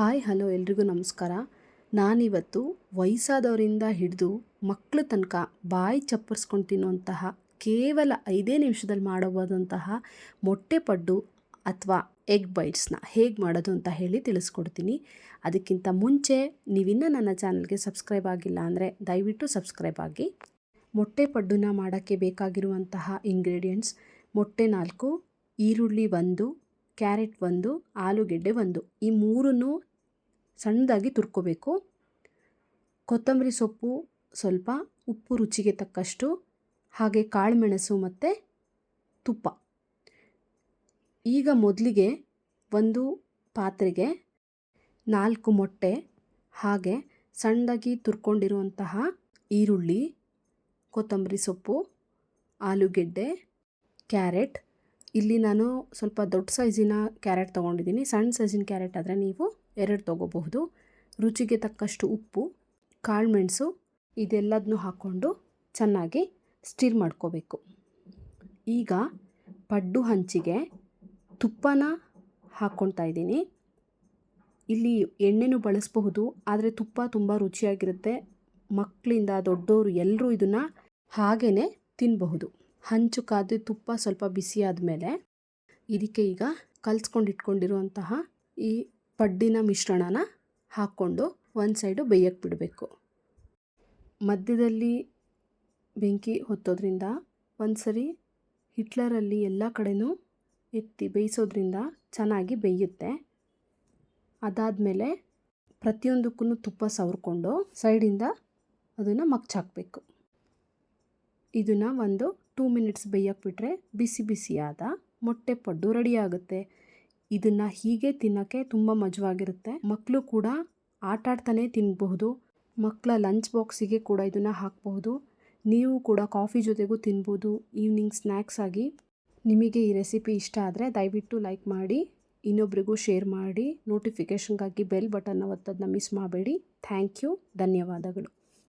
Hi, hello, ಎಲ್ರಿಗೂ ನಮಸ್ಕಾರ. ನಾನಿವತ್ತು ವಯಸ್ಸಾದವರಿಂದ ಹಿಡಿದು ಮಕ್ಕಳ ತನಕ ಬಾಯಿ ಚಪ್ಪರಿಸ್ಕೊಂಡು ತಿನ್ನುವಂತಹ ಕೇವಲ ಐದೇ ನಿಮಿಷದಲ್ಲಿ ಮಾಡಬಹುದಂತಹ ಮೊಟ್ಟೆ ಪಡ್ಡು ಅಥವಾ ಎಗ್ ಬೈಟ್ಸ್ನ ಹೇಗೆ ಮಾಡೋದು ಅಂತ ಹೇಳಿ ತಿಳಿಸ್ಕೊಡ್ತೀನಿ. ಅದಕ್ಕಿಂತ ಮುಂಚೆ ನೀವಿನ್ನ ನನ್ನ ಚಾನಲ್ಗೆ ಸಬ್ಸ್ಕ್ರೈಬ್ ಆಗಿಲ್ಲ ಅಂದರೆ ದಯವಿಟ್ಟು ಸಬ್ಸ್ಕ್ರೈಬ್ ಆಗಿ. ಮೊಟ್ಟೆ ಪಡ್ಡುನ ಮಾಡೋಕ್ಕೆ ಬೇಕಾಗಿರುವಂತಹ ಇಂಗ್ರೀಡಿಯೆಂಟ್ಸ್ ಮೊಟ್ಟೆ ನಾಲ್ಕು, ಈರುಳ್ಳಿ ಒಂದು, ಕ್ಯಾರೆಟ್ ಒಂದು, ಆಲೂಗೆಡ್ಡೆ ಒಂದು. ಈ ಮೂರನ್ನು ಸಣ್ಣದಾಗಿ ತುರ್ಕೋಬೇಕು. ಕೊತ್ತಂಬರಿ ಸೊಪ್ಪು ಸ್ವಲ್ಪ, ಉಪ್ಪು ರುಚಿಗೆ ತಕ್ಕಷ್ಟು, ಹಾಗೆ ಕಾಳುಮೆಣಸು ಮತ್ತು ತುಪ್ಪ. ಈಗ ಮೊದಲಿಗೆ ಒಂದು ಪಾತ್ರೆಗೆ ನಾಲ್ಕು ಮೊಟ್ಟೆ, ಹಾಗೆ ಸಣ್ಣದಾಗಿ ತುರ್ಕೊಂಡಿರುವಂತಹ ಈರುಳ್ಳಿ, ಕೊತ್ತಂಬರಿ ಸೊಪ್ಪು, ಆಲೂಗೆಡ್ಡೆ, ಕ್ಯಾರೆಟ್ ಇಲ್ಲಿ ನಾನು ಸ್ವಲ್ಪ ದೊಡ್ಡ ಸೈಜಿನ ಕ್ಯಾರೆಟ್ ತೊಗೊಂಡಿದ್ದೀನಿ. ಸಣ್ಣ ಸೈಜಿನ ಕ್ಯಾರೆಟ್ ಆದರೆ ನೀವು ಎರಡು ತೊಗೋಬಹುದು. ರುಚಿಗೆ ತಕ್ಕಷ್ಟು ಉಪ್ಪು ಕಾಳುಮೆಣಸು ಇದೆಲ್ಲದನ್ನು ಹಾಕ್ಕೊಂಡು ಚೆನ್ನಾಗಿ ಸ್ಟಿರ್ ಮಾಡ್ಕೋಬೇಕು. ಈಗ ಪಡ್ಡು ಹಂಚಿಗೆ ತುಪ್ಪನ ಹಾಕ್ಕೊಳ್ತಾ ಇದ್ದೀನಿ. ಇಲ್ಲಿ ಎಣ್ಣೆನೂ ಬಳಸಬಹುದು, ಆದರೆ ತುಪ್ಪ ತುಂಬ ರುಚಿಯಾಗಿರುತ್ತೆ. ಮಕ್ಕಳಿಂದ ದೊಡ್ಡವರು ಎಲ್ಲರೂ ಇದನ್ನು ಹಾಗೇ ತಿನ್ನಬಹುದು ಹಂಚು ಕಾದು ತುಪ್ಪ ಸ್ವಲ್ಪ ಬಿಸಿ ಆದಮೇಲೆ ಇದಕ್ಕೆ ಈಗ ಕಲ್ಸ್ಕೊಂಡು ಇಟ್ಕೊಂಡಿರುವಂತಹ ಈ ಪಡ್ಡಿನ ಮಿಶ್ರಣನ ಹಾಕ್ಕೊಂಡು ಒಂದು ಸೈಡು ಬೇಯಕ್ಕೆ ಬಿಡಬೇಕು. ಮಧ್ಯದಲ್ಲಿ ಬೆಂಕಿ ಹೊತ್ತೋದ್ರಿಂದ ಒಂದು ಸರಿ ಹಿಟ್ಲರಲ್ಲಿ ಎಲ್ಲ ಕಡೆನೂ ಎತ್ತಿ ಬೇಯಿಸೋದ್ರಿಂದ ಚೆನ್ನಾಗಿ ಬೇಯುತ್ತೆ. ಅದಾದ ಮೇಲೆ ಪ್ರತಿಯೊಂದಕ್ಕೂ ತುಪ್ಪ ಸವರ್ಕೊಂಡು ಸೈಡಿಂದ ಅದನ್ನು ಮಗ್ಚಾಕಬೇಕು. ಇದನ್ನು ಒಂದು ಟೂ ಮಿನಿಟ್ಸ್ ಬೇಯಕ್ಕೆ ಬಿಟ್ಟರೆ ಬಿಸಿ ಬಿಸಿಯಾದ ಮೊಟ್ಟೆ ಪಡ್ಡು ರೆಡಿ ಆಗುತ್ತೆ. ಇದನ್ನು ಹೀಗೆ ತಿನ್ನೋಕ್ಕೆ ತುಂಬ ಮಜವಾಗಿರುತ್ತೆ. ಮಕ್ಕಳು ಕೂಡ ಆಟ ಆಡ್ತಾನೆ ತಿನ್ನಬಹುದು ಮಕ್ಕಳ ಲಂಚ್ ಬಾಕ್ಸಿಗೆ ಕೂಡ ಇದನ್ನು ಹಾಕಬಹುದು. ನೀವು ಕೂಡ ಕಾಫಿ ಜೊತೆಗೂ ತಿನ್ಬೋದು ಈವ್ನಿಂಗ್ ಸ್ನ್ಯಾಕ್ಸ್ ಆಗಿ. ನಿಮಗೆ ಈ ರೆಸಿಪಿ ಇಷ್ಟ ಆದರೆ ದಯವಿಟ್ಟು ಲೈಕ್ ಮಾಡಿ, ಇನ್ನೊಬ್ರಿಗೂ ಶೇರ್ ಮಾಡಿ. ನೋಟಿಫಿಕೇಷನ್ಗಾಗಿ ಬೆಲ್ ಬಟನ್ನ ಒತ್ತೋದನ್ನ ಮಿಸ್ ಮಾಡಬೇಡಿ. Thank you. ಧನ್ಯವಾದಗಳು.